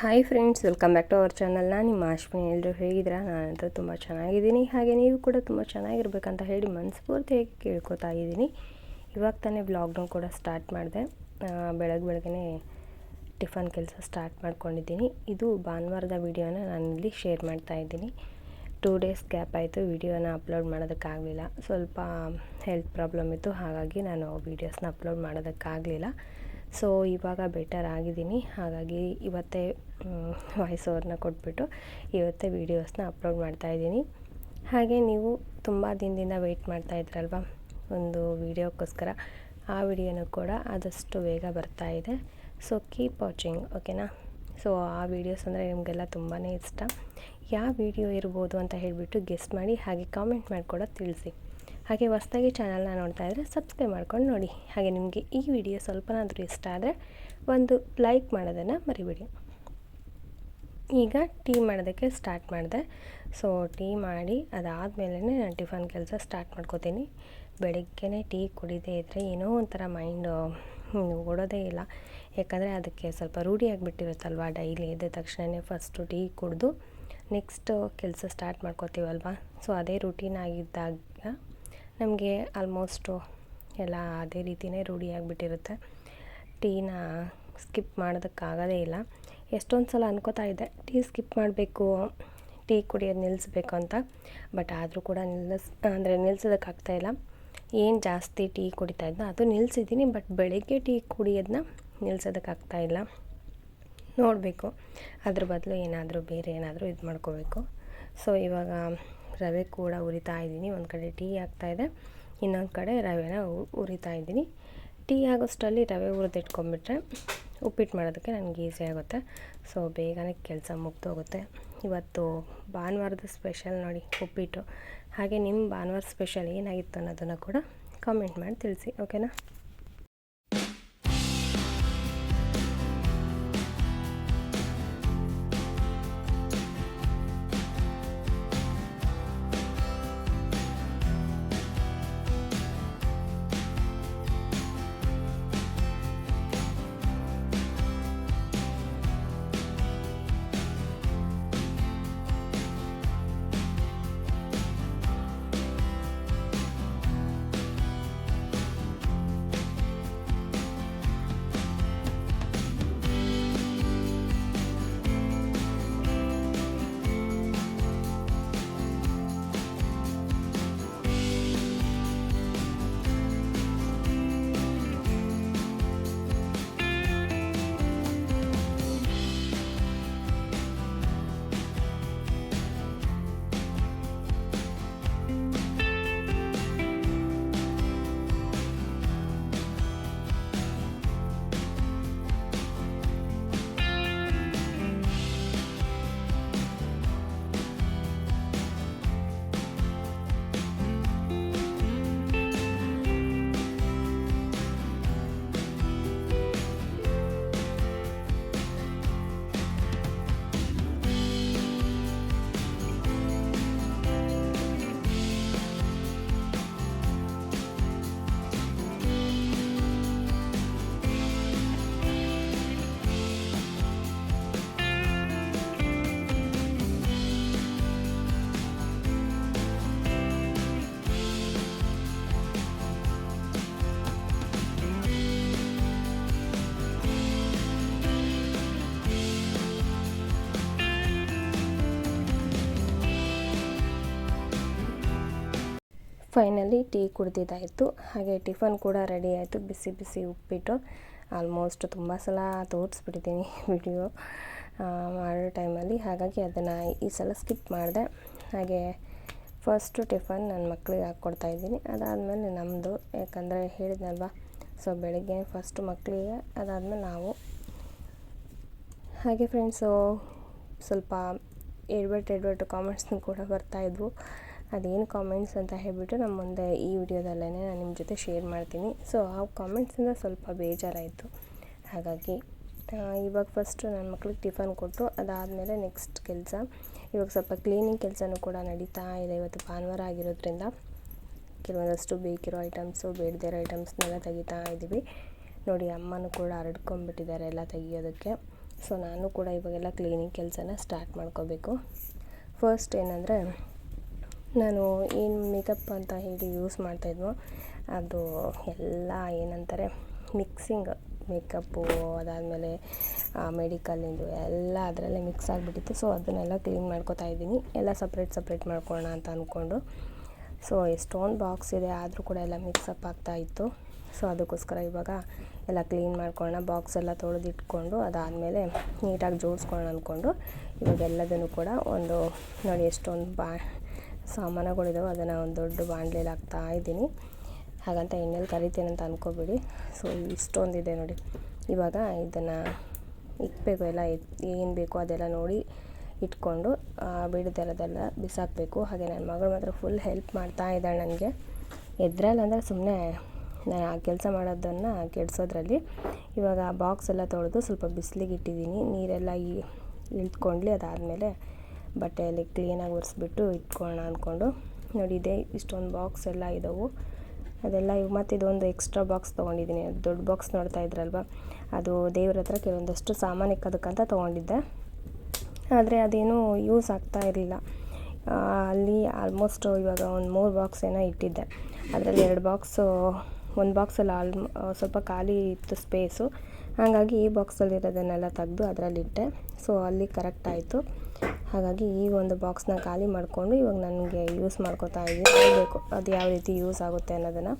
Hi friends welcome back to our channel ನಾನು ನಿಮ್ಮ ಅಶ್ವಿನಿ ಎಲ್ಲರೂ ಹೇಗಿದ್ದೀರಾ? ನಾನಂತೂ ತುಂಬ ಚೆನ್ನಾಗಿದ್ದೀನಿ. ಹಾಗೆ ನೀವು ಕೂಡ ತುಂಬ ಚೆನ್ನಾಗಿರ್ಬೇಕಂತ ಹೇಳಿ ಮನಸ್ಫೂರ್ತಿಯಾಗಿ ಕೇಳ್ಕೊತಾ ಇದ್ದೀನಿ. ಇವಾಗ ತಾನೇ ಬ್ಲಾಗ್ನ ಕೂಡ ಸ್ಟಾರ್ಟ್ ಮಾಡಿದೆ. ಬೆಳಗ್ಗೆ ಬೆಳಗ್ಗೆ ಟಿಫನ್ ಕೆಲಸ ಸ್ಟಾರ್ಟ್ ಮಾಡ್ಕೊಂಡಿದ್ದೀನಿ. ಇದು ಭಾನುವಾರದ ವಿಡಿಯೋನ ನಾನಿಲ್ಲಿ ಶೇರ್ ಮಾಡ್ತಾ ಇದ್ದೀನಿ. ಟೂ ಡೇಸ್ ಗ್ಯಾಪ್ ಆಯಿತು, ವಿಡಿಯೋನ ಅಪ್ಲೋಡ್ ಮಾಡೋದಕ್ಕಾಗಲಿಲ್ಲ. ಸ್ವಲ್ಪ ಹೆಲ್ತ್ ಪ್ರಾಬ್ಲಮ್ ಇತ್ತು, ಹಾಗಾಗಿ ನಾನು ವೀಡಿಯೋಸ್ನ ಅಪ್ಲೋಡ್ ಮಾಡೋದಕ್ಕಾಗಲಿಲ್ಲ. ಸೊ ಇವಾಗ ಬೆಟರ್ ಆಗಿದ್ದೀನಿ. ಹಾಗಾಗಿ ಇವತ್ತೇ ವಾಯ್ಸ್ ಓವರ್ನ ಕೊಟ್ಬಿಟ್ಟು ಇವತ್ತೇ ವೀಡಿಯೋಸ್ನ ಅಪ್ಲೋಡ್ ಮಾಡ್ತಾ ಇದ್ದೀನಿ. ಹಾಗೆ ನೀವು ತುಂಬ ದಿನದಿಂದ ವೆಯ್ಟ್ ಮಾಡ್ತಾ ಇದ್ರಲ್ವ? ಒಂದು ವೀಡಿಯೋಕ್ಕೋಸ್ಕರ ಆ ವಿಡಿಯೋನೂ ಕೂಡ ಆದಷ್ಟು ಬೇಗ ಬರ್ತಾ ಇದೆ. ಸೊ ಕೀಪ್ ವಾಚಿಂಗ್ ಓಕೆನಾ ಸೊ ಆ ವೀಡಿಯೋಸ್ ಅಂದರೆ ನಿಮಗೆಲ್ಲ ತುಂಬಾ ಇಷ್ಟ. ಯಾವ ವಿಡಿಯೋ ಇರ್ಬೋದು ಅಂತ ಹೇಳಿಬಿಟ್ಟು ಗೆಸ್ಟ್ ಮಾಡಿ, ಹಾಗೆ ಕಾಮೆಂಟ್ ಮಾಡಿ ತಿಳಿಸಿ. ಹಾಗೆ ಹೊಸ್ದಾಗಿ ಚಾನಲ್ನ ನೋಡ್ತಾ ಇದ್ದರೆ ಸಬ್ಸ್ಕ್ರೈಬ್ ಮಾಡ್ಕೊಂಡು ನೋಡಿ. ಹಾಗೆ ನಿಮಗೆ ಈ ವಿಡಿಯೋ ಸ್ವಲ್ಪನಾದರೂ ಇಷ್ಟ ಆದರೆ ಒಂದು ಲೈಕ್ ಮಾಡೋದನ್ನು ಮರಿಬೇಡಿ. ಈಗ ಟೀ ಮಾಡೋದಕ್ಕೆ ಸ್ಟಾರ್ಟ್ ಮಾಡಿದೆ. ಸೊ ಟೀ ಮಾಡಿ ಅದಾದಮೇಲೆ ನಾನು ಟಿಫನ್ ಕೆಲಸ ಸ್ಟಾರ್ಟ್ ಮಾಡ್ಕೋತೀನಿ. ಬೆಳಗ್ಗೆನೇ ಟೀ ಕುಡಿದೇ ಇದ್ದರೆ ಏನೋ ಒಂಥರ ಮೈಂಡು ಓಡೋದೇ ಇಲ್ಲ. ಯಾಕಂದರೆ ಅದಕ್ಕೆ ಸ್ವಲ್ಪ ರೂಢಿ ಆಗಿಬಿಟ್ಟಿರುತ್ತಲ್ವ ಡೈಲಿ ಎದ್ದ ತಕ್ಷಣವೇ ಫಸ್ಟು ಟೀ ಕುಡಿದು ನೆಕ್ಸ್ಟ್ ಕೆಲಸ ಸ್ಟಾರ್ಟ್ ಮಾಡ್ಕೋತೀವಲ್ವ? ಸೊ ಅದೇ ರುಟೀನ್ ಆಗಿದ್ದಾಗ ನಮಗೆ ಆಲ್ಮೋಸ್ಟು ಎಲ್ಲ ಅದೇ ರೀತಿಯೇ ರೂಢಿಯಾಗಿಬಿಟ್ಟಿರುತ್ತೆ. ಟೀನ ಸ್ಕಿಪ್ ಮಾಡೋದಕ್ಕಾಗೋದೇ ಇಲ್ಲ. ಎಷ್ಟೊಂದು ಸಲ ಅನ್ಕೋತಾ ಇದ್ದೆ, ಟೀ ಸ್ಕಿಪ್ ಮಾಡಬೇಕು, ಟೀ ಕುಡಿಯೋದು ನಿಲ್ಲಿಸ್ಬೇಕು ಅಂತ. ಬಟ್ ಆದರೂ ಕೂಡ ನಿಲ್ಲಿಸ್, ಅಂದರೆ ನಿಲ್ಸೋದಕ್ಕಾಗ್ತಾಯಿಲ್ಲ ಏನು ಜಾಸ್ತಿ ಟೀ ಕುಡಿತಾ ಇದ್ನೋ ಅದು ನಿಲ್ಲಿಸಿದ್ದೀನಿ, ಬಟ್ ಬೆಳಗ್ಗೆ ಟೀ ಕುಡಿಯೋದನ್ನ ನಿಲ್ಸೋದಕ್ಕಾಗ್ತಾಯಿಲ್ಲ ನೋಡಬೇಕು. ಅದ್ರ ಬದಲು ಏನಾದರೂ ಬೇರೆ ಏನಾದರೂ ಇದು ಮಾಡ್ಕೋಬೇಕು ಸೊ, ಇವಾಗ ರವೆ ಕೂಡ ಉರಿತಾ ಇದ್ದೀನಿ. ಒಂದು ಕಡೆ ಟೀ ಆಗ್ತಾಯಿದೆ ಇನ್ನೊಂದು ಕಡೆ ರವೆನ ಉರಿತಾ ಇದ್ದೀನಿ. ಟೀ ಆಗೋಷ್ಟರಲ್ಲಿ ರವೆ ಹುರಿದಿಟ್ಕೊಂಡ್ಬಿಟ್ರೆ ಉಪ್ಪಿಟ್ಟು ಮಾಡೋದಕ್ಕೆ ನನಗೆ ಈಸಿ ಆಗುತ್ತೆ. ಸೊ ಬೇಗನೆ ಕೆಲಸ ಮುಗ್ದೋಗುತ್ತೆ. ಇವತ್ತು ಭಾನುವಾರದ ಸ್ಪೆಷಲ್ ನೋಡಿ ಉಪ್ಪಿಟ್ಟು. ಹಾಗೆ ನಿಮ್ಮ ಭಾನುವಾರ ಸ್ಪೆಷಲ್ ಏನಾಗಿತ್ತು ಅನ್ನೋದನ್ನು ಕೂಡ ಕಾಮೆಂಟ್ ಮಾಡಿ ತಿಳಿಸಿ ಓಕೆನಾ ಫೈನಲಿ ಟೀ ಕುಡ್ದಿದ್ದಾಯಿತು. ಹಾಗೆ ಟಿಫನ್ ಕೂಡ ರೆಡಿ ಆಯಿತು. ಬಿಸಿ ಬಿಸಿ ಉಪ್ಪಿಟ್ಟು. ಆಲ್ಮೋಸ್ಟ್ ತುಂಬ ಸಲ ತೋರಿಸ್ಬಿಟ್ಟಿದ್ದೀನಿ ವಿಡಿಯೋ ಮಾಡೋ ಟೈಮಲ್ಲಿ ಹಾಗಾಗಿ ಅದನ್ನು ಈ ಸಲ ಸ್ಕಿಪ್ ಮಾಡಿದೆ. ಹಾಗೆ ಫಸ್ಟು ಟಿಫನ್ ನನ್ನ ಮಕ್ಕಳಿಗೆ ಹಾಕ್ಕೊಡ್ತಾ ಇದ್ದೀನಿ. ಅದಾದಮೇಲೆ ನಮ್ಮದು ಯಾಕಂದರೆ ಹೇಳಿದ್ನಲ್ವ ಸೊ ಬೆಳಗ್ಗೆ ಫಸ್ಟು ಮಕ್ಕಳಿಗೆ ಅದಾದಮೇಲೆ ನಾವು. ಹಾಗೆ ಫ್ರೆಂಡ್ಸು ಸ್ವಲ್ಪ ಎಡ್ವರ್ಟ್ ಎಡ್ವರ್ಟ್ ಕಾಮೆಂಟ್ಸ್ನೂ ಕೂಡ ಬರ್ತಾಯಿದ್ವು ಅದೇನು ಕಾಮೆಂಟ್ಸ್ ಅಂತ ಹೇಳಿಬಿಟ್ಟು ನಮ್ಮ ಮುಂದೆ ಈ ವಿಡಿಯೋದಲ್ಲೇ ನಾನು ನಿಮ್ಮ ಜೊತೆ ಶೇರ್ ಮಾಡ್ತೀನಿ. ಸೊ ಆ ಕಾಮೆಂಟ್ಸಿಂದ ಸ್ವಲ್ಪ ಬೇಜಾರಾಯಿತು. ಹಾಗಾಗಿ ಇವಾಗ ಫಸ್ಟು ನನ್ನ ಮಕ್ಳಿಗೆ ಟಿಫನ್ ಕೊಟ್ಟು ಅದಾದಮೇಲೆ ನೆಕ್ಸ್ಟ್ ಕೆಲಸ. ಇವಾಗ ಸ್ವಲ್ಪ ಕ್ಲೀನಿಂಗ್ ಕೆಲಸನೂ ಕೂಡ ನಡೀತಾ ಇದೆ ಇವತ್ತು ಭಾನುವಾರ ಆಗಿರೋದ್ರಿಂದ. ಕೆಲವೊಂದಷ್ಟು ಬೇಕಿರೋ ಐಟಮ್ಸು ಬೇಡದಿರೋ ಐಟಮ್ಸ್ನೆಲ್ಲ ತೆಗಿತಾ ಇದ್ದೀವಿ. ನೋಡಿ, ಅಮ್ಮನೂ ಕೂಡ ಹರಡ್ಕೊಂಡ್ಬಿಟ್ಟಿದ್ದಾರೆ ಎಲ್ಲ ತೆಗಿಯೋದಕ್ಕೆ. ಸೊ ನಾನು ಕೂಡ ಇವಾಗೆಲ್ಲ ಕ್ಲೀನಿಂಗ್ ಕೆಲಸನ ಸ್ಟಾರ್ಟ್ ಮಾಡ್ಕೋಬೇಕು. ಫಸ್ಟ್ ಏನಂದರೆ ನಾನು ಏನು ಮೇಕಪ್ ಅಂತ ಹೇಳಿ ಯೂಸ್ ಮಾಡ್ತಾಯಿದ್ವೋ ಅದು ಎಲ್ಲ ಏನಂತಾರೆ ಮಿಕ್ಸಿಂಗ್ ಮೇಕಪ್ಪು ಅದಾದಮೇಲೆ ಮೆಡಿಕಲಿಂದು ಎಲ್ಲ ಅದರಲ್ಲೇ ಮಿಕ್ಸ್ ಆಗಿಬಿಟ್ಟಿತ್ತು. ಸೊ ಅದನ್ನೆಲ್ಲ ಕ್ಲೀನ್ ಮಾಡ್ಕೋತಾ ಇದ್ದೀನಿ. ಎಲ್ಲ ಸಪ್ರೇಟ್ ಸಪ್ರೇಟ್ ಮಾಡ್ಕೊಳ್ಳೋಣ ಅಂತ ಅಂದ್ಕೊಂಡು ಸೊ ಎಷ್ಟೊಂದು ಬಾಕ್ಸ್ ಇದೆ, ಆದರೂ ಕೂಡ ಎಲ್ಲ ಮಿಕ್ಸಪ್ ಆಗ್ತಾಯಿತ್ತು ಸೊ ಅದಕ್ಕೋಸ್ಕರ ಇವಾಗ ಎಲ್ಲ ಕ್ಲೀನ್ ಮಾಡ್ಕೊಳ್ಳೋಣ ಬಾಕ್ಸ್ ಎಲ್ಲ ತೊಳೆದಿಟ್ಕೊಂಡು, ಅದಾದಮೇಲೆ ನೀಟಾಗಿ ಜೋಡಿಸ್ಕೊಳ್ಳೋಣ ಅಂದ್ಕೊಂಡು ಇವಾಗೆಲ್ಲದನ್ನು ಕೂಡ ಒಂದು ನೋಡಿ ಎಷ್ಟೊಂದು ಬಾ ಸಾಮಾನುಗಳಿದಾವೆ, ಅದನ್ನು ಒಂದು ದೊಡ್ಡ ಬಾಂಡ್ಲೇಲಿ ಹಾಕ್ತಾ ಇದ್ದೀನಿ. ಹಾಗಂತ ಎಣ್ಣೆಲಿ ಕರಿತೀನಿ ಅಂತ ಅಂದ್ಕೋಬೇಡಿ ಸೊ, ಇಷ್ಟೊಂದಿದೆ ನೋಡಿ. ಇವಾಗ ಇದನ್ನು ಇಕ್ಕಬೇಕು ಎಲ್ಲ ಏನು ಬೇಕೋ ಅದೆಲ್ಲ ನೋಡಿ ಇಟ್ಕೊಂಡು ಬಿಡದಿರೋದೆಲ್ಲ ಬಿಸಾಕಬೇಕು. ಹಾಗೆ ನನ್ನ ಮಗಳು ಮಾತ್ರ ಫುಲ್ ಹೆಲ್ಪ್ ಮಾಡ್ತಾ ಇದ್ದಾಳೆ ನನಗೆ. ಎದ್ರಲ್ಲಿ ಅಂದರೆ ಸುಮ್ಮನೆ ನಾನು ಆ ಕೆಲಸ ಮಾಡೋದನ್ನು ಕೆಡಿಸೋದ್ರಲ್ಲಿ. ಇವಾಗ ಆ ಬಾಕ್ಸ್ ಎಲ್ಲ ತೊಳೆದು ಸ್ವಲ್ಪ ಬಿಸಿಲಿಗೆ ಇಟ್ಟಿದ್ದೀನಿ. ನೀರೆಲ್ಲ ಇಳ್ತ್ಕೊಂಡ್ಲಿ ಅದಾದಮೇಲೆ ಬಟ್ಟೆಯಲ್ಲಿ ಕ್ಲೀನಾಗಿ ಒರೆಸ್ಬಿಟ್ಟು ಇಟ್ಕೊಳ್ಳೋಣ ಅಂದ್ಕೊಂಡು. ನೋಡಿ, ಇದೆ, ಇಷ್ಟೊಂದು ಬಾಕ್ಸ್ ಎಲ್ಲ ಇದ್ದಾವೆ ಅದೆಲ್ಲ ಇವು. ಮತ್ತು ಇದೊಂದು ಎಕ್ಸ್ಟ್ರಾ ಬಾಕ್ಸ್ ತೊಗೊಂಡಿದ್ದೀನಿ. ದೊಡ್ಡ ಬಾಕ್ಸ್ ನೋಡ್ತಾ ಇದ್ರಲ್ವ? ಅದು ದೇವ್ರ ಹತ್ರ ಕೆಲವೊಂದಷ್ಟು ಸಾಮಾನು ಇಕ್ಕೋದಕ್ಕಂತ ತೊಗೊಂಡಿದ್ದೆ. ಆದರೆ ಅದೇನೂ ಯೂಸ್ ಆಗ್ತಾ ಇರಲಿಲ್ಲ. ಅಲ್ಲಿ ಆಲ್ಮೋಸ್ಟ್ ಇವಾಗ ಒಂದು ಮೂರು ಬಾಕ್ಸ್ ಏನೋ ಇಟ್ಟಿದ್ದೆ. ಅದರಲ್ಲಿ ಎರಡು ಬಾಕ್ಸು ಒಂದು ಬಾಕ್ಸಲ್ಲಿ ಆಲ್ಮೋ ಸ್ವಲ್ಪ ಖಾಲಿ ಇತ್ತು ಸ್ಪೇಸು ಹಾಗಾಗಿ ಈ ಬಾಕ್ಸಲ್ಲಿರೋದನ್ನೆಲ್ಲ ತೆಗೆದು ಅದರಲ್ಲಿಟ್ಟೆ. ಸೊ ಅಲ್ಲಿ ಕರೆಕ್ಟ್ ಆಯಿತು. ಹಾಗಾಗಿ ಈ ಒಂದು ಬಾಕ್ಸ್ನ ಖಾಲಿ ಮಾಡಿಕೊಂಡು ಇವಾಗ ನನಗೆ ಯೂಸ್ ಮಾಡ್ಕೋತಾ ಇದ್ದೀನಿ. ಅದು ಯಾವ ರೀತಿ ಯೂಸ್ ಆಗುತ್ತೆ ಅನ್ನೋದನ್ನು.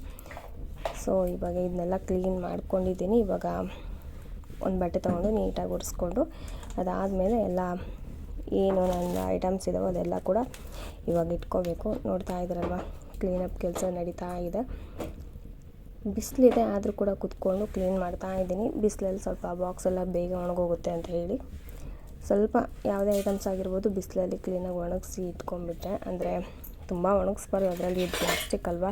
ಸೊ ಇವಾಗ ಇದನ್ನೆಲ್ಲ ಕ್ಲೀನ್ ಮಾಡ್ಕೊಂಡಿದ್ದೀನಿ. ಇವಾಗ ಒಂದು ಬಟ್ಟೆ ತೊಗೊಂಡು ನೀಟಾಗಿ ಒರೆಸ್ಕೊಂಡು ಅದಾದಮೇಲೆ ಎಲ್ಲ ಏನು ನನ್ನ ಐಟಮ್ಸ್ ಇದಾವೋ ಅದೆಲ್ಲ ಕೂಡ ಇವಾಗ ಇಟ್ಕೋಬೇಕು. ನೋಡ್ತಾ ಇದ್ರಲ್ವ? ಕ್ಲೀನಪ್ ಕೆಲಸ ನಡೀತಾ ಇದೆ. ಬಿಸಿಲಿದೆ ಆದರೂ ಕೂಡ ಕುತ್ಕೊಂಡು ಕ್ಲೀನ್ ಮಾಡ್ತಾ ಇದ್ದೀನಿ. ಬಿಸಿಲಲ್ಲಿ ಸ್ವಲ್ಪ ಬಾಕ್ಸ್ ಎಲ್ಲ ಬೇಗ ಒಣಗೋಗುತ್ತೆ ಅಂತ ಹೇಳಿ. ಸ್ವಲ್ಪ ಯಾವುದೇ ಐಟಮ್ಸ್ ಆಗಿರ್ಬೋದು, ಬಿಸಿಲಲ್ಲಿ ಕ್ಲೀನಾಗಿ ಒಣಗಿಸಿ ಇಟ್ಕೊಂಡ್ಬಿಟ್ಟೆ. ಅಂದರೆ ತುಂಬ ಒಣಗಿಸ್ಬಾರ್ದು, ಅದರಲ್ಲಿ ಪ್ಲಾಸ್ಟಿಕ್ ಅಲ್ವಾ?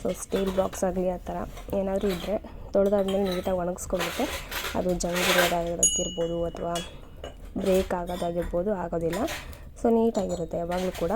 ಸೊ ಸ್ಟೀಲ್ ಬಾಕ್ಸ್ ಆಗಲಿ ಆ ಥರ ಏನಾದರೂ ಇದ್ದರೆ ತೊಳೆದಾದ್ಮೇಲೆ ನೀಟಾಗಿ ಒಣಗಿಸ್ಕೊಂಡ್ಬಿಟ್ಟೆ. ಅದು ಜಂಗಿರೋದಾಗಿರ್ಬೋದು ಅಥವಾ ಬ್ರೇಕ್ ಆಗೋದಾಗಿರ್ಬೋದು, ಆಗೋದಿಲ್ಲ. ಸೊ ನೀಟಾಗಿರುತ್ತೆ, ಯಾವಾಗಲೂ ಕೂಡ.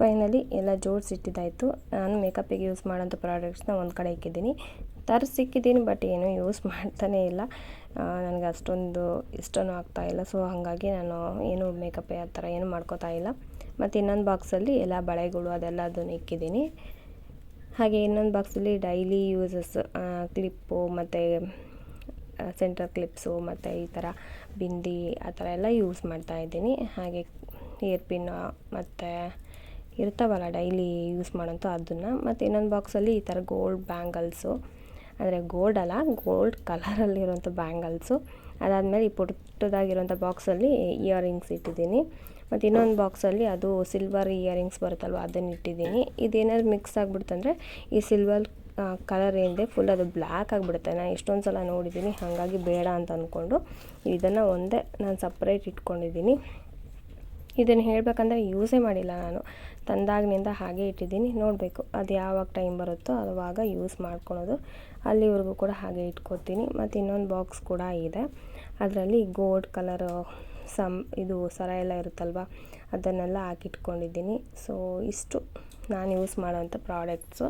ಫೈನಲಿ ಎಲ್ಲ ಜೋಡಿಸಿಟ್ಟಿದ್ದಾಯಿತು. ನಾನು ಮೇಕಪ್ಪಿಗೆ ಯೂಸ್ ಮಾಡೋಂಥ ಪ್ರಾಡಕ್ಟ್ಸ್ನ ಒಂದು ಕಡೆ ಇಕ್ಕಿದ್ದೀನಿ. ತರಿಸಿಕ್ಕಿದ್ದೀನಿ ಬಟ್ ಏನೂ ಯೂಸ್ ಮಾಡ್ತಾನೇ ಇಲ್ಲ. ನನಗೆ ಅಷ್ಟೊಂದು ಇಷ್ಟನೂ ಆಗ್ತಾಯಿಲ್ಲ ಸೊ, ಹಾಗಾಗಿ ನಾನು ಏನು ಮೇಕಪ್ ಆ ಥರ ಏನು ಮಾಡ್ಕೋತಾ ಇಲ್ಲ. ಮತ್ತು ಇನ್ನೊಂದು ಬಾಕ್ಸಲ್ಲಿ ಎಲ್ಲ ಬಳೆಗಳು ಅದೆಲ್ಲ ಅದನ್ನು ಇಕ್ಕಿದ್ದೀನಿ. ಹಾಗೆ ಇನ್ನೊಂದು ಬಾಕ್ಸಲ್ಲಿ ಡೈಲಿ ಯೂಸಸ್ ಕ್ಲಿಪ್ಪು ಮತ್ತು ಸೆಂಟರ್ ಕ್ಲಿಪ್ಸು ಮತ್ತು ಈ ಥರ ಬಿಂದಿ ಆ ಥರ ಎಲ್ಲ ಯೂಸ್ ಮಾಡ್ತಾಯಿದ್ದೀನಿ ಹಾಗೆ ಇಯರ್ ಪಿನ್ನು ಮತ್ತು ಇರ್ತಾವಲ್ಲ ಡೈಲಿ ಯೂಸ್ ಮಾಡೋಂಥ ಅದನ್ನು. ಮತ್ತು ಇನ್ನೊಂದು ಬಾಕ್ಸಲ್ಲಿ ಈ ಥರ ಗೋಲ್ಡ್ ಬ್ಯಾಂಗಲ್ಸು. ಅಂದರೆ ಗೋಲ್ಡ್ ಅಲ್ಲ, ಗೋಲ್ಡ್ ಕಲರಲ್ಲಿರುವಂಥ ಬ್ಯಾಂಗಲ್ಸು. ಅದಾದಮೇಲೆ ಈ ಪುಟ್ಟದಾಗಿರೋಂಥ ಬಾಕ್ಸಲ್ಲಿ ಇಯರಿಂಗ್ಸ್ ಇಟ್ಟಿದ್ದೀನಿ. ಮತ್ತು ಇನ್ನೊಂದು ಬಾಕ್ಸಲ್ಲಿ ಅದು ಸಿಲ್ವರ್ ಇಯರಿಂಗ್ಸ್ ಬರುತ್ತಲ್ವ ಅದನ್ನು ಇಟ್ಟಿದ್ದೀನಿ. ಇದೇನಾದ್ರು ಮಿಕ್ಸ್ ಆಗಿಬಿಡ್ತಂದ್ರೆ ಈ ಸಿಲ್ವರ್ ಕಲರ್ ಏನಿದೆ ಫುಲ್ ಅದು ಬ್ಲ್ಯಾಕ್ ಆಗಿಬಿಡುತ್ತೆ. ನಾನು ಎಷ್ಟೊಂದು ಸಲ ನೋಡಿದ್ದೀನಿ, ಹಾಗಾಗಿ ಬೇಡ ಅಂತ ಅಂದ್ಕೊಂಡು ಇದನ್ನು ಒಂದೇ ನಾನು ಸಪ್ರೇಟ್ ಇಟ್ಕೊಂಡಿದ್ದೀನಿ. ಇದನ್ನು ಹೇಳಬೇಕಂದ್ರೆ ಯೂಸೇ ಮಾಡಿಲ್ಲ ನಾನು. ತಂದಾಗಿನಿಂದ ಹಾಗೆ ಇಟ್ಟಿದ್ದೀನಿ. ನೋಡಬೇಕು ಅದು ಯಾವಾಗ ಟೈಮ್ ಬರುತ್ತೋ ಅವಾಗ ಯೂಸ್ ಮಾಡ್ಕೊಳೋದು. ಅಲ್ಲಿವರೆಗೂ ಕೂಡ ಹಾಗೆ ಇಟ್ಕೊತೀನಿ. ಮತ್ತು ಇನ್ನೊಂದು ಬಾಕ್ಸ್ ಕೂಡ ಇದೆ. ಅದರಲ್ಲಿ ಗೋಲ್ಡ್ ಕಲರ್ ಸಮ್ ಇದು ಸರ ಎಲ್ಲ ಇರುತ್ತಲ್ವ, ಅದನ್ನೆಲ್ಲ ಹಾಕಿಟ್ಕೊಂಡಿದ್ದೀನಿ. ಸೊ ಇಷ್ಟು ನಾನು ಯೂಸ್ ಮಾಡೋವಂಥ ಪ್ರಾಡಕ್ಟ್ಸು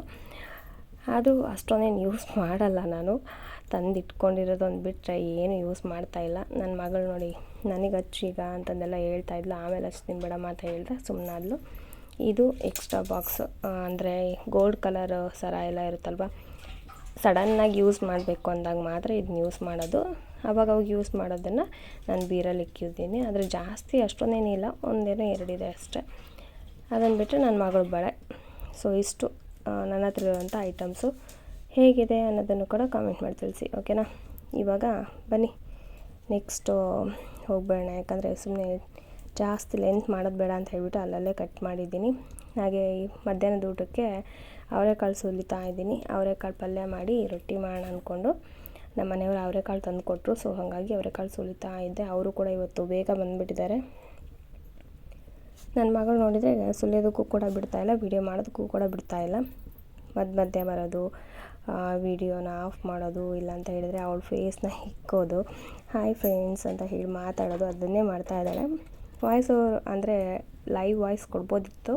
ಅದು ಅಷ್ಟೊಂದೇನು ಯೂಸ್ ಮಾಡಲ್ಲ ನಾನು. ತಂದು ಇಟ್ಕೊಂಡಿರೋದೊಂದು ಬಿಟ್ಟರೆ ಏನು ಯೂಸ್ ಮಾಡ್ತಾ ಇಲ್ಲ. ನನ್ನ ಮಗಳು ನೋಡಿ, ನನಗೆ ಹಚ್ಚೀಗ ಅಂತಂದೆಲ್ಲ ಹೇಳ್ತಾ ಇದ್ಲು. ಆಮೇಲೆ ಹಚ್ತೀನಿ ಬಿಡಮ್ಮ ಅಂತ ಹೇಳಿದೆ ಸುಮ್ಮನಾದ್ಲು ಇದು ಎಕ್ಸ್ಟ್ರಾ ಬಾಕ್ಸ್ ಅಂದರೆ ಗೋಲ್ಡ್ ಕಲರ್ ಸರ ಎಲ್ಲ ಇರುತ್ತಲ್ವ? ಸಡನ್ನಾಗಿ ಯೂಸ್ ಮಾಡಬೇಕು ಅಂದಾಗ ಮಾತ್ರ ಇದನ್ನ ಯೂಸ್ ಮಾಡೋದು. ಅವಾಗ ಅವಾಗ ಯೂಸ್ ಮಾಡೋದನ್ನು ನಾನು ಬೀರಲ್ಲಿ ಇಕ್ಕಿದ್ದೀನಿ ಆದರೆ ಜಾಸ್ತಿ ಅಷ್ಟೊಂದೇನಿಲ್ಲ ಒಂದೇನೋ ಎರಡಿದೆ ಅಷ್ಟೇ. ಅದನ್ನು ಬಿಟ್ಟರೆ ನನ್ನ ಮಗಳ ಬಳೆ. ಸೊ ಇಷ್ಟು ನನ್ನ ಹತ್ರ ಇರುವಂಥ ಐಟಮ್ಸು ಹೇಗಿದೆ ಅನ್ನೋದನ್ನು ಕೂಡ ಕಾಮೆಂಟ್ ಮಾಡಿ ತಿಳಿಸಿ ಓಕೆನಾ ಇವಾಗ ಬನ್ನಿ. ನೆಕ್ಸ್ಟು ಹೋಗ್ಬೇಡೋಣ, ಯಾಕಂದರೆ ಸುಮ್ಮನೆ ಜಾಸ್ತಿ ಲೆಂತ್ ಮಾಡೋದು ಬೇಡ ಅಂತ ಹೇಳಿಬಿಟ್ಟು ಅಲ್ಲಲ್ಲೇ ಕಟ್ ಮಾಡಿದ್ದೀನಿ. ಹಾಗೆ ಈ ಮಧ್ಯಾಹ್ನದ ಊಟಕ್ಕೆ ಅವರೆಕಾಳು ಸುಲಿತಾ ಇದ್ದೀನಿ. ಅವರೆಕಾಳು ಪಲ್ಯ ಮಾಡಿ ರೊಟ್ಟಿ ಮಾಡೋಣ ಅಂದ್ಕೊಂಡು ನಮ್ಮ ಮನೆಯವರು ಅವರೆಕಾಳು ತಂದು ಕೊಟ್ಟರು ಸೊ ಹಾಗಾಗಿ ಅವರೆಕಾಳು ಸುಲಿತಾ ಇದ್ದೆ. ಅವರು ಕೂಡ ಇವತ್ತು ಬೇಗ ಬಂದುಬಿಟ್ಟಿದ್ದಾರೆ. ನನ್ನ ಮಗಳು ನೋಡಿದರೆ ಸುಲಿಯೋದಕ್ಕೂ ಕೂಡ ಬಿಡ್ತಾಯಿಲ್ಲ ವಿಡಿಯೋ ಮಾಡೋದಕ್ಕೂ ಕೂಡ ಬಿಡ್ತಾಯಿಲ್ಲ ಮಧ್ಯ ಮಧ್ಯೆ ಬರೋದು ವೀಡಿಯೋನ ಆಫ್ ಮಾಡೋದು ಇಲ್ಲ ಅಂತ ಹೇಳಿದರೆ ಅವಳ ಫೇಸ್ನ ಹಿಕ್ಕೋದು. ಹಾಯ್ ಫ್ರೆಂಡ್ಸ್ ಅಂತ ಹೇಳಿ ಮಾತಾಡೋದು, ಅದನ್ನೇ ಮಾಡ್ತಾ ಇದ್ದಾಳೆ. ವಾಯ್ಸ್ ಅಂದರೆ ಲೈವ್ ವಾಯ್ಸ್ ಕೊಡ್ಬೋದಿತ್ತು,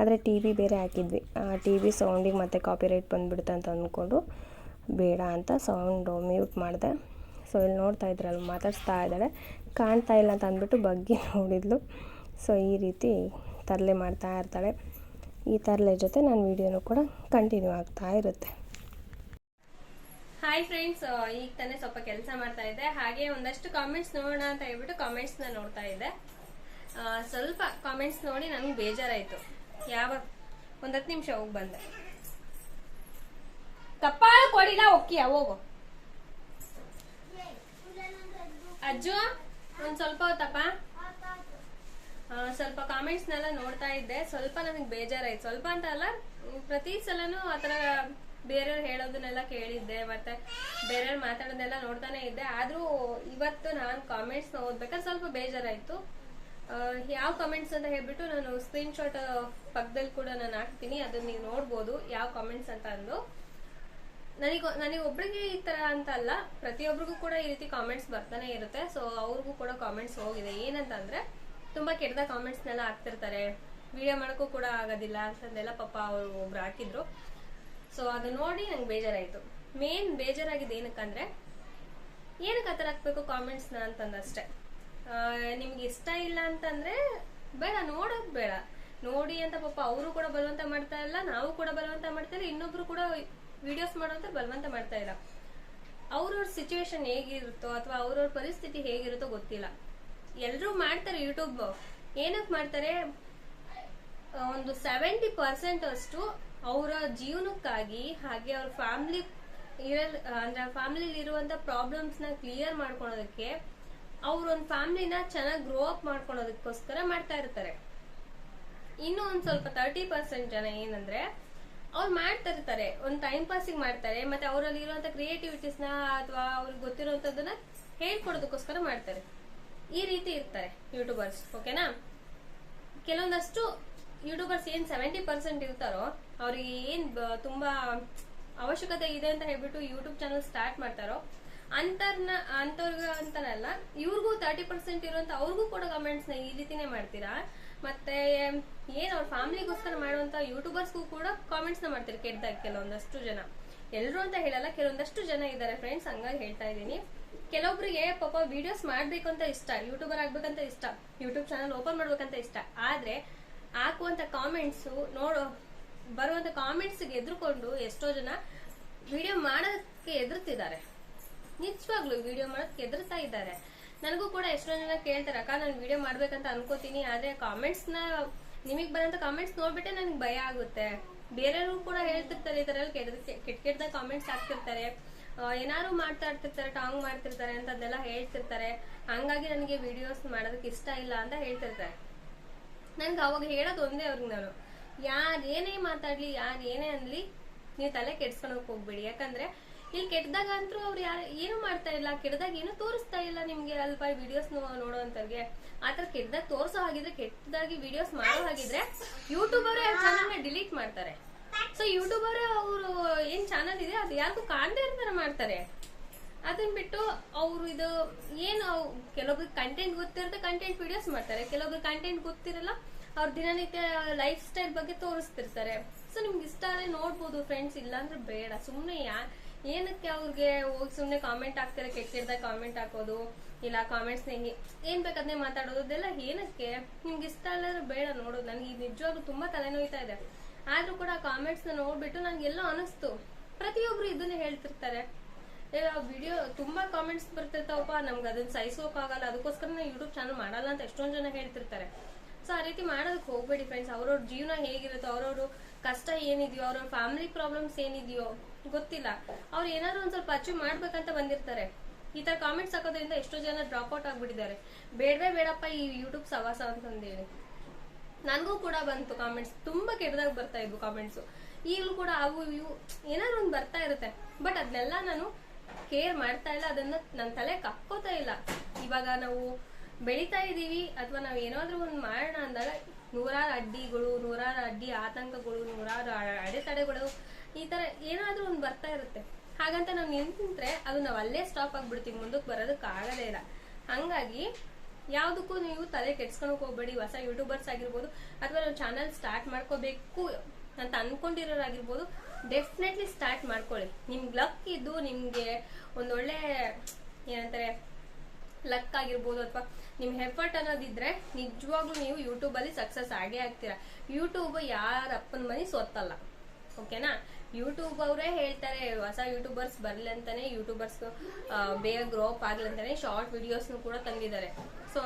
ಆದರೆ ಟಿ ವಿ ಬೇರೆ ಹಾಕಿದ್ವಿ. ಟಿ ವಿ ಸೌಂಡಿಗೆ ಮತ್ತೆ ಕಾಪಿರೈಟ್ ಬಂದುಬಿಡುತ್ತೆ ಅಂತ ಅಂದ್ಕೊಂಡು ಬೇಡ ಅಂತ ಸೌಂಡು ಮ್ಯೂಟ್ ಮಾಡಿದೆ. ಸೊ, ಇಲ್ಲಿ ನೋಡ್ತಾ ಇದ್ರಲ್ಲ ಮಾತಾಡಿಸ್ತಾ ಇದ್ದಾಳೆ. ಕಾಣ್ತಾ ಇಲ್ಲ ಅಂತ ಅಂದ್ಬಿಟ್ಟು ಬಗ್ಗಿ ನೋಡಿದ್ಲು. ಸೊ, ಈ ರೀತಿ ತರಲೆ ಮಾಡ್ತಾ ಇರ್ತಾಳೆ. ಈ ತರಲೆ ಜೊತೆ ನಾನು ವೀಡಿಯೋನು ಕೂಡ ಕಂಟಿನ್ಯೂ ಆಗ್ತಾ ಇರುತ್ತೆ. ಹಾಯ್ ಫ್ರೆಂಡ್ಸ್ ಈಗ ತಾನೇ ಸ್ವಲ್ಪ ಕೆಲಸ ಮಾಡ್ತಾ ಇದ್ದೆ. ಹಾಗೆ ಒಂದಷ್ಟು ಕಾಮೆಂಟ್ಸ್ ನೋಡೋಣ ಅಂತ ಹೇಳ್ಬಿಟ್ಟು ಕಾಮೆಂಟ್ಸ್ನ ನೋಡ್ತಾ ಇದ್ದೆ. ಆ, ಸ್ವಲ್ಪ ಕಾಮೆಂಟ್ಸ್ ನೋಡಿ ನನಗೆ ಬೇಜಾರಾಯಿತು. ಯಾವ ಒಂದು ಹತ್ತು ನಿಮಿಷ ಹೋಗಿ ಬಂದೆ. ಕಪ್ಪಾಳ ಕೊಡಿಲ್ಲ ಒಕ್ಕಿಯ ಹೋಗು. ಅಜ್ಜು ಒಂದ್ ಸ್ವಲ್ಪ ಹೊತ್ತಪ್ಪ. ಆ, ಸ್ವಲ್ಪ ಕಾಮೆಂಟ್ಸ್ನೆಲ್ಲ ನೋಡ್ತಾ ಇದ್ದೆ. ಸ್ವಲ್ಪ ನನಗೆ ಬೇಜಾರಾಯ್ತು. ಸ್ವಲ್ಪ ಅಂತ ಅಲ್ಲ ಪ್ರತಿ ಸಲನೂ ಆತರ ಬೇರೆಯವ್ರು ಹೇಳೋದನ್ನೆಲ್ಲ ಕೇಳಿದ್ದೆ, ಮತ್ತೆ ಬೇರೆಯವ್ರು ಮಾತಾಡೋದನ್ನೆಲ್ಲ ನೋಡ್ತಾನೆ ಇದ್ದೆ. ಆದ್ರೂ ಇವತ್ತು ನಾನು ಕಾಮೆಂಟ್ಸ್ ಓದ್ಬೇಕಾದ್ರೆ ಸ್ವಲ್ಪ ಬೇಜಾರಾಯ್ತು. ಯಾವ ಕಾಮೆಂಟ್ಸ್ ಅಂತ ಹೇಳ್ಬಿಟ್ಟು ನಾನು ಸ್ಕ್ರೀನ್ ಶಾಟ್ ಪಕ್ಕದಲ್ಲಿ ಕೂಡ ನಾನು ಹಾಕ್ತೀನಿ ಅದನ್ನ ನೀವು ನೋಡ್ಬೋದು ಯಾವ ಕಾಮೆಂಟ್ಸ್ ಅಂತ ಅಂದು. ನನಗೆ ನನಗೆ ಒಬ್ರಿಗೆ ಈ ತರ ಅಂತ ಅಲ್ಲ ಪ್ರತಿಯೊಬ್ಬರಿಗೂ ಕೂಡ ಈ ರೀತಿ ಕಾಮೆಂಟ್ಸ್ ಬರ್ತಾನೆ ಇರುತ್ತೆ. ಸೊ ಅವ್ರಿಗೂ ಕೂಡ ಕಾಮೆಂಟ್ಸ್ ಹೋಗಿದೆ. ಏನಂತಂದ್ರೆ, ತುಂಬಾ ಕೆಟ್ಟದ ಕಾಮೆಂಟ್ಸ್ನೆಲ್ಲ ಹಾಕ್ತಿರ್ತಾರೆ. ವಿಡಿಯೋ ಮಾಡೋಕ್ಕೂ ಕೂಡ ಆಗೋದಿಲ್ಲ ಅಂತಂದೆಲ್ಲ ಪಾಪ ಅವರು ಒಬ್ರು ಹಾಕಿದ್ರು. ಸೊ ಅದು ನೋಡಿ ನಂಗೆ ಬೇಜಾರಾಯಿತು. ಮೇನ್ ಬೇಜಾರಾಗಿದೆ ಏನಕ್ಕಂದ್ರೆ ಏನಕ್ಕೆ ಆ ಥರ ಹಾಕ್ಬೇಕು ಕಾಮೆಂಟ್ಸ್ನ ಅಂತಂದಷ್ಟೇ ನಿಮ್ಗೆ ಇಷ್ಟ ಇಲ್ಲ ಅಂತಂದ್ರೆ, ಬೇಡ, ನೋಡೋದು ಬೇಡ. ನೋಡಿ ಅಂತ ಪಾಪ ಅವರು ಕೂಡ ಬಲವಂತ ಮಾಡ್ತಾ ಇಲ್ಲ, ನಾವು ಕೂಡ ಬಲವಂತ ಮಾಡ್ತಾ ಇಲ್ಲ, ಇನ್ನೊಬ್ರು ಕೂಡ ವಿಡಿಯೋಸ್ ಮಾಡೋಂತ ಬಲವಂತ ಮಾಡ್ತಾ ಇಲ್ಲ. ಅವ್ರವ್ರ ಸಿಚುವೇಶನ್ ಹೇಗಿರುತ್ತೋ ಅಥವಾ ಅವ್ರವ್ರ ಪರಿಸ್ಥಿತಿ ಹೇಗಿರುತ್ತೋ ಗೊತ್ತಿಲ್ಲ. ಎಲ್ಲರೂ ಮಾಡ್ತಾರೆ ಯೂಟ್ಯೂಬ್ ಏನಕ್ಕೆ ಮಾಡ್ತಾರೆ? ಒಂದು ಸೆವೆಂಟಿ ಪರ್ಸೆಂಟ್ ಅಷ್ಟು ಅವರ ಜೀವನಕ್ಕಾಗಿ ಹಾಗೆ ಅವ್ರ ಫ್ಯಾಮಿಲಿ ಇರಲ್ ಅಂದ್ರೆ ಫ್ಯಾಮಿಲಿ ಇರುವಂತ ಪ್ರಾಬ್ಲಮ್ಸ್ನ ಕ್ಲಿಯರ್ ಮಾಡ್ಕೊಳೋದಕ್ಕೆ ಅವ್ರ ಒಂದು ಫ್ಯಾಮಿಲಿನ ಚೆನ್ನಾಗಿ ಗ್ರೋ ಅಪ್ ಮಾಡ್ಕೊಳೋದಕ್ಕೋಸ್ಕರ ಮಾಡ್ತಾ ಇರ್ತಾರೆ. ಇನ್ನು ಒಂದ್ ಸ್ವಲ್ಪ ತರ್ಟಿ ಪರ್ಸೆಂಟ್ ಜನ ಏನಂದ್ರೆ ಅವ್ರು ಮಾಡ್ತಾ ಇರ್ತಾರೆ, ಒಂದ್ ಟೈಮ್ ಪಾಸಿಗೆ ಮಾಡ್ತಾರೆ, ಮತ್ತೆ ಅವರಲ್ಲಿ ಇರುವಂತ ಕ್ರಿಯೇಟಿವಿಟೀಸ್ನ ಅಥವಾ ಅವ್ರಿಗೆ ಗೊತ್ತಿರುವಂತದನ್ನ ಹೇಳ್ಕೊಡೋದಕ್ಕೋಸ್ಕರ ಮಾಡ್ತಾರೆ. ಈ ರೀತಿ ಇರ್ತಾರೆ ಯೂಟ್ಯೂಬರ್ಸ್ ಓಕೆನಾ ಕೆಲವೊಂದಷ್ಟು ಯೂಟ್ಯೂಬರ್ಸ್ ಏನ್ ಸೆವೆಂಟಿ ಪರ್ಸೆಂಟ್ ಇರ್ತಾರೋ ಅವ್ರಿಗೆ ಏನ್ ತುಂಬಾ ಅವಶ್ಯಕತೆ ಇದೆ ಅಂತ ಹೇಳ್ಬಿಟ್ಟು ಯೂಟ್ಯೂಬ್ ಚಾನಲ್ ಸ್ಟಾರ್ಟ್ ಮಾಡ್ತಾರೋ, ಅಂತರ್ನ, ಅಂತವ್ರಿಗೆ ಅಂತನಲ್ಲ, ಇವ್ರಿಗೂ ತರ್ಟಿ ಪರ್ಸೆಂಟ್ ಇರುವಂತ ಅವ್ರಿಗೂ ಕೂಡ ಕಮೆಂಟ್ಸ್ನ ಈ ರೀತಿನೇ ಮಾಡ್ತೀರಾ? ಮತ್ತೆ ಏನ್ ಅವ್ರ ಫ್ಯಾಮಿಲಿಗೋಸ್ಕರ ಮಾಡುವಂತ ಯೂಟ್ಯೂಬರ್ಸ್ಗೂ ಕೂಡ ಕಾಮೆಂಟ್ಸ್ನ ಮಾಡ್ತಾರೆ ಕೆಟ್ಟದಾಗ ಕೆಲವೊಂದಷ್ಟು ಜನ? ಎಲ್ರು ಅಂತ ಹೇಳಲ್ಲ, ಕೆಲವೊಂದಷ್ಟು ಜನ ಇದ್ದಾರೆ ಫ್ರೆಂಡ್ಸ್ ಹಂಗಾಗಿ ಹೇಳ್ತಾ ಇದ್ದೀನಿ. ಕೆಲವೊಬ್ರಿಗೆ ಪಾಪ ವಿಡಿಯೋಸ್ ಮಾಡ್ಬೇಕು ಅಂತ ಇಷ್ಟ ಯೂಟ್ಯೂಬರ್ ಆಗ್ಬೇಕಂತ ಇಷ್ಟ ಯೂಟ್ಯೂಬ್ ಚಾನಲ್ ಓಪನ್ ಮಾಡ್ಬೇಕಂತ ಇಷ್ಟ, ಆದ್ರೆ ಹಾಕುವಂತ ಕಾಮೆಂಟ್ಸ್ ನೋಡೋ ಬರುವಂತ ಕಾಮೆಂಟ್ಸ್ ಎದುರುಕೊಂಡು ಎಷ್ಟೋ ಜನ ವಿಡಿಯೋ ಮಾಡೋದಕ್ಕೆ ಎದುರ್ತಿದ್ದಾರೆ ನಿಜವಾಗ್ಲು ವಿಡಿಯೋ ಮಾಡೋದಕ್ಕೆ ಎದುರ್ತಾ ಇದ್ದಾರೆ. ನನಗೂ ಕೂಡ ಎಷ್ಟೋ ಜನ ಕೇಳ್ತಾರೆ, ಅಕ್ಕ, ನಾನು ವಿಡಿಯೋ ಮಾಡ್ಬೇಕಂತ ಅನ್ಕೋತೀನಿ, ಆದ್ರೆ ಕಾಮೆಂಟ್ಸ್ನ ನಿಮಗ್ ಬರೋಂತ ಕಾಮೆಂಟ್ಸ್ ನೋಡ್ಬಿಟ್ಟೆ ನನಗೆ ಭಯ ಆಗುತ್ತೆ. ಬೇರೆಯವರು ಕೂಡ ಹೇಳ್ತಿರ್ತಾರೆ, ಈ ತರ ಕೆಟ್ಟ ಕೆಟ್ಟ ಕಾಮೆಂಟ್ಸ್ ಹಾಕ್ತಿರ್ತಾರೆ. ಏನಾದ್ರು ಮಾಡ್ತಾ ಇರ್ತಿರ್ತಾರೆ, ಟಾಂಗ್ ಮಾಡ್ತಿರ್ತಾರೆ ಅಂತ ಅದೆಲ್ಲ ಹೇಳ್ತಿರ್ತಾರೆ. ಹಂಗಾಗಿ ನನಗೆ ವಿಡಿಯೋಸ್ ಮಾಡೋದಕ್ಕೆ ಇಷ್ಟ ಇಲ್ಲ ಅಂತ ಹೇಳ್ತಿರ್ತಾರೆ. ನನ್ಗೆ ಅವಾಗ ಹೇಳೋದು ಒಂದೇ ಅವ್ರಿಗೆ ನಾನು. ಯಾರು ಏನೇ ಮಾತಾಡ್ಲಿ, ಯಾರು ಏನೇ ಅನ್ಲಿ, ನೀವು ತಲೆ ಕೆಡ್ಸ್ಕೊಳಕ್ ಹೋಗ್ಬೇಡಿ. ಯಾಕಂದ್ರೆ ಇಲ್ಲಿ ಕೆಟ್ಟದಾಗ ಅಂತೂ ಅವ್ರು ಯಾರು ಏನು ಮಾಡ್ತಾ ಇಲ್ಲ ಕೆಟ್ಟದಾಗ ಏನು ತೋರಿಸ್ತಾ ಇಲ್ಲ ನಿಮ್ಗೆ ಅಲ್ಪ ವಿಡಿಯೋಸ್ ನೋಡೋಂತವ್ರಿಗೆ. ಆತರ ಕೆಟ್ಟದಾಗ ತೋರಿಸೋ ಹಾಗಿದ್ರೆ ಕೆಟ್ಟದಾಗಿ ವಿಡಿಯೋಸ್ ಮಾಡೋ ಹಾಗಿದ್ರೆ ಯೂಟ್ಯೂಬರ್ ಚಾನಲ್ನ ಡಿಲೀಟ್ ಮಾಡ್ತಾರೆ. ಸೊ ಯೂಟ್ಯೂಬರ್ ಅವರು ಏನ್ ಚಾನಲ್ ಇದೆ, ಅದು ಯಾರಿಗೂ ಕಾಣದೇ ಇರ್ತಾರ ಮಾಡ್ತಾರೆ. ಅದನ್ನ ಬಿಟ್ಟು ಅವರು ಇದು ಏನು ಕೆಲವೊಬ್ರು ಕಂಟೆಂಟ್ ಗೊತ್ತಿರುತ್ತೆ ಕಂಟೆಂಟ್ ವಿಡಿಯೋಸ್ ಮಾಡ್ತಾರೆ. ಕೆಲವೊಬ್ರು ಕಂಟೆಂಟ್ ಗೊತ್ತಿರಲ್ಲ ಅವ್ರ ದಿನನಿತ್ಯ ಲೈಫ್ ಸ್ಟೈಲ್ ಬಗ್ಗೆ ತೋರಿಸ್ತಿರ್ತಾರೆ. ಸೊ ನಿಮ್ಗೆ ಇಷ್ಟ ಆದ್ರೆ ನೋಡ್ಬೋದು ಫ್ರೆಂಡ್ಸ್ ಇಲ್ಲಾಂದ್ರೆ ಬೇಡ. ಸುಮ್ಮನೆ ಏನಕ್ಕೆ ಅವ್ರಿಗೆ ಹೋಗಿ ಸುಮ್ಮನೆ ಕಾಮೆಂಟ್ ಹಾಕ್ತಾರೆ ಕೆಟ್ಟಿರ್ದಾಗ ಕಾಮೆಂಟ್ ಹಾಕೋದು, ಇಲ್ಲ ಕಾಮೆಂಟ್ಸ್ ಏನ್ ಬೇಕಾದ್ರೆ ಮಾತಾಡೋದು, ಅದೆಲ್ಲ ಏನಕ್ಕೆ? ನಿಮ್ಗೆ ಇಷ್ಟ ಇಲ್ಲ ಅಂದ್ರೆ ಬೇಡ ನೋಡೋದು. ನನಗೆ ನಿಜವಾಗ್ಲೂ ತುಂಬಾ ತಲೆನೋಯ್ತಾ ಇದೆ. ಆದ್ರೂ ಕೂಡ ಕಾಮೆಂಟ್ಸ್ ನೋಡ್ಬಿಟ್ಟು ನನಗೆಲ್ಲ ಅನಿಸ್ತು. ಪ್ರತಿಯೊಬ್ರು ಇದನ್ನೇ ಹೇಳ್ತಿರ್ತಾರೆ. ವಿಡಿಯೋ ತುಂಬಾ ಕಾಮೆಂಟ್ಸ್ ಬರ್ತಿರ್ತಾವಪ್ಪ, ನಮ್ಗೆ ಅದನ್ನ ಸಹಿಸೋಕಾಗಲ್ಲ. ಅದಕ್ಕೋಸ್ಕರ ನಾನು ಯೂಟ್ಯೂಬ್ ಚಾನಲ್ ಮಾಡಲ್ಲ ಅಂತ ಎಷ್ಟೊಂದು ಜನ ಹೇಳ್ತಿರ್ತಾರೆ. ಸೊ ಆ ರೀತಿ ಮಾಡೋದಕ್ಕೆ ಹೋಗ್ಬೇಡಿ ಫ್ರೆಂಡ್ಸ್ ಅವ್ರವ್ರ ಜೀವನ ಹೇಗಿರುತ್ತೋ, ಅವ್ರವ್ರ ಕಷ್ಟ ಏನಿದೆಯೋ, ಅವ್ರವ್ರ ಫ್ಯಾಮಿಲಿ ಪ್ರಾಬ್ಲಮ್ಸ್ ಏನಿದೆಯೋ ಗೊತ್ತಿಲ್ಲ. ಅವ್ರು ಏನಾದ್ರು ಒಂದ್ ಸ್ವಲ್ಪ ಅಚೀವ್ ಮಾಡ್ಬೇಕಂತ ಬಂದಿರ್ತಾರೆ. ಈ ತರ ಕಾಮೆಂಟ್ಸ್ ಹಾಕೋದ್ರಿಂದ ಎಷ್ಟೋ ಜನ ಡ್ರಾಪ್ ಔಟ್ ಆಗ್ಬಿಟ್ಟಿದ್ದಾರೆ. ಬೇಡವೇ ಬೇಡಪ್ಪ ಈ ಯೂಟ್ಯೂಬ್ ಸವಾಸ ಅಂತಂದೇಳಿ. ನನಗೂ ಕೂಡ ಬಂತು ಕಾಮೆಂಟ್ಸ್ ತುಂಬಾ ಕೆಟ್ಟದಾಗ ಬರ್ತಾ ಇದ್ವು ಕಾಮೆಂಟ್ಸ್ ಈಗಲೂ ಕೂಡ ಅವು ಇವು ಏನಾದ್ರು ಒಂದು ಬರ್ತಾ ಇರುತ್ತೆ. ಬಟ್ ಅದನ್ನೆಲ್ಲ ನಾನು ಕೇರ್ ಮಾಡ್ತಾ ಇಲ್ಲ. ಅದನ್ನ ನನ್ನ ತಲೆ ಕಕ್ಕೋತಾ ಇಲ್ಲ. ಇವಾಗ ನಾವು ಬೆಳಿತಾ ಇದೀವಿ ಅಥವಾ ನಾವ್ ಏನಾದ್ರೂ ಒಂದು ಮಾಡೋಣ ಅಂದಾಗ ನೂರಾರು ಅಡ್ಡಿಗಳು, ನೂರಾರು ಅಡ್ಡಿ ಆತಂಕಗಳು, ನೂರಾರು ಅಡೆತಡೆಗಳು ಈ ತರ ಏನಾದ್ರೂ ಒಂದು ಬರ್ತಾ ಇರುತ್ತೆ. ಹಾಗಂತ ನಾವು ನಿಂತ್ರೆ ಅದು ನಾವು ಅಲ್ಲೇ ಸ್ಟಾಪ್ ಆಗ್ಬಿಡ್ತೀವಿ ಮುಂದಕ್ಕೆ ಬರೋದಕ್ಕೆ ಆಗದೇ ಇಲ್ಲ. ಹಂಗಾಗಿ ಯಾವ್ದಕ್ಕೂ ನೀವು ತಲೆ ಕೆಡ್ಸ್ಕೊಳಕ್ ಹೋಗ್ಬೇಡಿ, ಹೊಸ ಯೂಟ್ಯೂಬರ್ಸ್ ಆಗಿರ್ಬೋದು ಅಥವಾ ನಾವು ಚಾನಲ್ ಸ್ಟಾರ್ಟ್ ಮಾಡ್ಕೋಬೇಕು ಅಂತ ಅನ್ಕೊಂಡಿರೋರಾಗಿರ್ಬೋದು ಡೆಫಿನೆಟ್ಲಿ ಸ್ಟಾರ್ಟ್ ಮಾಡ್ಕೊಳ್ಳಿ. ನಿಮ್ಗೆ ಲಕ್ ಇದ್ದು ನಿಮ್ಗೆ ಒಂದೊಳ್ಳೆ ಏನಂತಾರೆ ಲಕ್ ಆಗಿರ್ಬೋದು ಅಥವಾ ನಿಮ್ಮ ಎಫರ್ಟ್ ಅನ್ನೋದಿದ್ರೆ ನಿಜವಾಗ್ಲೂ ನೀವು ಯೂಟ್ಯೂಬಲ್ಲಿ ಸಕ್ಸಸ್ ಆಗೇ ಆಗ್ತೀರಾ. ಯೂಟ್ಯೂಬ್ ಯಾರ ಅಪ್ಪನ ಮನೆ ಸೊತ್ತಲ್ಲ. ಓಕೆನಾ ಯೂಟ್ಯೂಬ್ ಅವರೇ ಹೇಳ್ತಾರೆ, ಹೊಸ ಯೂಟ್ಯೂಬರ್ಸ್ ಬರ್ಲಿ ಅಂತಾನೆ ಯೂಟ್ಯೂಬರ್ಸ್ ಬೇಗ ಗ್ರೋಪ್ ಆಗ್ಲಿ ಅಂತಾನೆ ಶಾರ್ಟ್ ವಿಡಿಯೋಸ್ ಕೂಡ ತಂದಿದ್ದಾರೆ. ಸೊ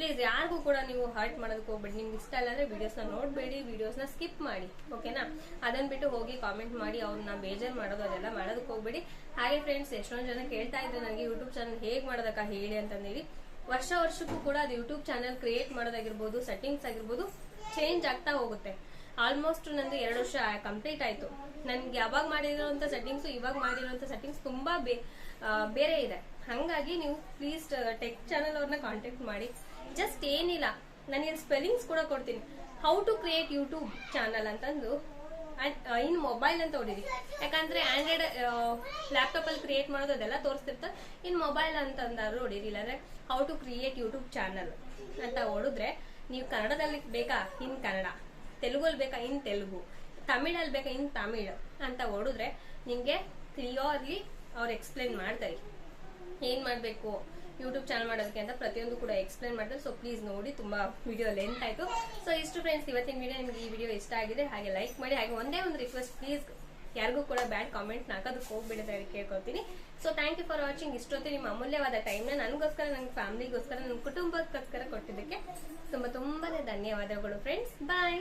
ಪ್ಲೀಸ್ ಯಾರಿಗೂ ಕೂಡ ನೀವು ಹರ್ಟ್ ಮಾಡೋದಕ್ಕೆ ಹೋಗ್ಬೇಡಿ. ನಿಮ್ಗೆ ಇಷ್ಟ ಇಲ್ಲ ಅಂದ್ರೆ ವೀಡಿಯೋಸ್ನ ನೋಡಬೇಡಿ ವಿಡಿಯೋಸ್ನ ಸ್ಕಿಪ್ ಮಾಡಿ ಓಕೆನಾ ಅದನ್ನು ಬಿಟ್ಟು ಹೋಗಿ ಕಾಮೆಂಟ್ ಮಾಡಿ ಅವ್ರನ್ನ ಬೇಜಾರು ಮಾಡೋದು, ಅದೆಲ್ಲ ಮಾಡೋದಕ್ಕೆ ಹೋಗ್ಬೇಡಿ. ಹಾಗೆ ಫ್ರೆಂಡ್ಸ್ ಎಷ್ಟೊಂದು ಜನ ಕೇಳ್ತಾ ಇದ್ರು ನನಗೆ ಯೂಟ್ಯೂಬ್ ಚಾನಲ್ ಹೇಗೆ ಮಾಡೋದಕ್ಕ ಹೇಳಿ ಅಂತಂದೇಳಿ. ವರ್ಷ ವರ್ಷಕ್ಕೂ ಕೂಡ ಅದು ಯೂಟ್ಯೂಬ್ ಚಾನಲ್ ಕ್ರಿಯೇಟ್ ಮಾಡೋದಾಗಿರ್ಬೋದು ಸೆಟ್ಟಿಂಗ್ಸ್ ಆಗಿರ್ಬೋದು ಚೇಂಜ್ ಆಗ್ತಾ ಹೋಗುತ್ತೆ. ಆಲ್ಮೋಸ್ಟ್ ನಂದು ಎರಡು ವರ್ಷ ಕಂಪ್ಲೀಟ್ ಆಯಿತು. ನನಗೆ ಯಾವಾಗ ಮಾಡಿರೋಂಥ ಸೆಟ್ಟಿಂಗ್ಸು ಇವಾಗ ಮಾಡಿರೋಂಥ ಸೆಟ್ಟಿಂಗ್ಸ್ ತುಂಬ ಬೇರೆ ಇದೆ. ಹಾಗಾಗಿ ನೀವು ಪ್ಲೀಸ್ ಟೆಕ್ ಚಾನಲ್ ಅವ್ರನ್ನ ಕಾಂಟ್ಯಾಕ್ಟ್ ಮಾಡಿ. ಜಸ್ಟ್ ಏನಿಲ್ಲ. ನನಗೆ ಸ್ಪೆಲ್ಲಿಂಗ್ಸ್ ಕೂಡ ಕೊಡ್ತೀನಿ. How to create YouTube channel ಅಂತಂದು. ಇನ್ ಮೊಬೈಲ್ ಅಂತ ಹೊಡಿರಿ ಯಾಕಂದ್ರೆ ಆಂಡ್ರಾಯ್ಡ್ ಲ್ಯಾಪ್ಟಾಪ್ ಅಲ್ಲಿ ಕ್ರಿಯೇಟ್ ಮಾಡೋದು ಅದೆಲ್ಲ ತೋರಿಸ್ತಿರ್ತಾರೆ ಇನ್ ಮೊಬೈಲ್ ಅಂತಂದಾದ್ರು ಹೊಡೀರಿ ಇಲ್ಲಾಂದ್ರೆ how to create YouTube channel ಅಂತ ಹೊಡಿದ್ರೆ ನೀವು ಕನ್ನಡದಲ್ಲಿ ಬೇಕಾ? ಇನ್ ಕನ್ನಡ. ತೆಲುಗಲ್ಲಿ ಬೇಕಾ? ಇನ್ ತೆಲುಗು. ತಮಿಳಲ್ಲಿ ಬೇಕಾ? ಇನ್ ತಮಿಳ್ ಅಂತ ಹೊಡಿದ್ರೆ ನಿಮಗೆ ಕ್ಲಿಯರ್ಲಿ ಅವ್ರು ಎಕ್ಸ್ಪ್ಲೈನ್ ಮಾಡ್ತಾರೆ. ಏನ್ ಮಾಡ್ಬೇಕು? ಯೂಟ್ಯೂಬ್ ಚಾನಲ್ ಮಾಡೋದಕ್ಕೆ ಅಂತ ಪ್ರತಿಯೊಂದು ಕೂಡ ಎಕ್ಸ್ಪ್ಲೈನ್ ಮಾಡ್ತಾರೆ. ಸೊ ಪ್ಲೀಸ್ ನೋಡಿ, ತುಂಬಾ ವಿಡಿಯೋ ಲೆಂತ್ ಆಯಿತು. ಸೊ ಇಷ್ಟು ಫ್ರೆಂಡ್ಸ್ ಇವತ್ತಿನ ವಿಡಿಯೋ ನಿಮಗೆ ಈ ವಿಡಿಯೋ ಇಷ್ಟ ಆಗಿದೆ, ಹಾಗೆ ಲೈಕ್ ಮಾಡಿ, ಹಾಗೆ ಒಂದೇ ಒಂದು ರಿಕ್ವೆಸ್ಟ್ ಪ್ಲೀಸ್ ಯಾರಿಗೂ ಕೂಡ ಬ್ಯಾಡ್ ಕಾಮೆಂಟ್ ನಾಕೋದಕ್ಕೆ ಹೋಗ್ಬಿಡುತ್ತೆ ಅಂತ ಕೇಳ್ಕೊತೀನಿ so thank you for watching ಇಷ್ಟೊತ್ತಿ ನಿಮ್ಮ ಅಮೂಲ್ಯವಾದ ಟೈಮ್ನ ನನಗೋಸ್ಕರ ನನ್ನ ಫ್ಯಾಮಿಲಿಗೋಸ್ಕರ ನನ್ನ ಕುಟುಂಬಕ್ಕೋಸ್ಕರ ಕೊಟ್ಟಿದ್ದಕ್ಕೆ ತುಂಬ ತುಂಬಾ ಧನ್ಯವಾದಗಳು ಫ್ರೆಂಡ್ಸ್ ಬಾಯ್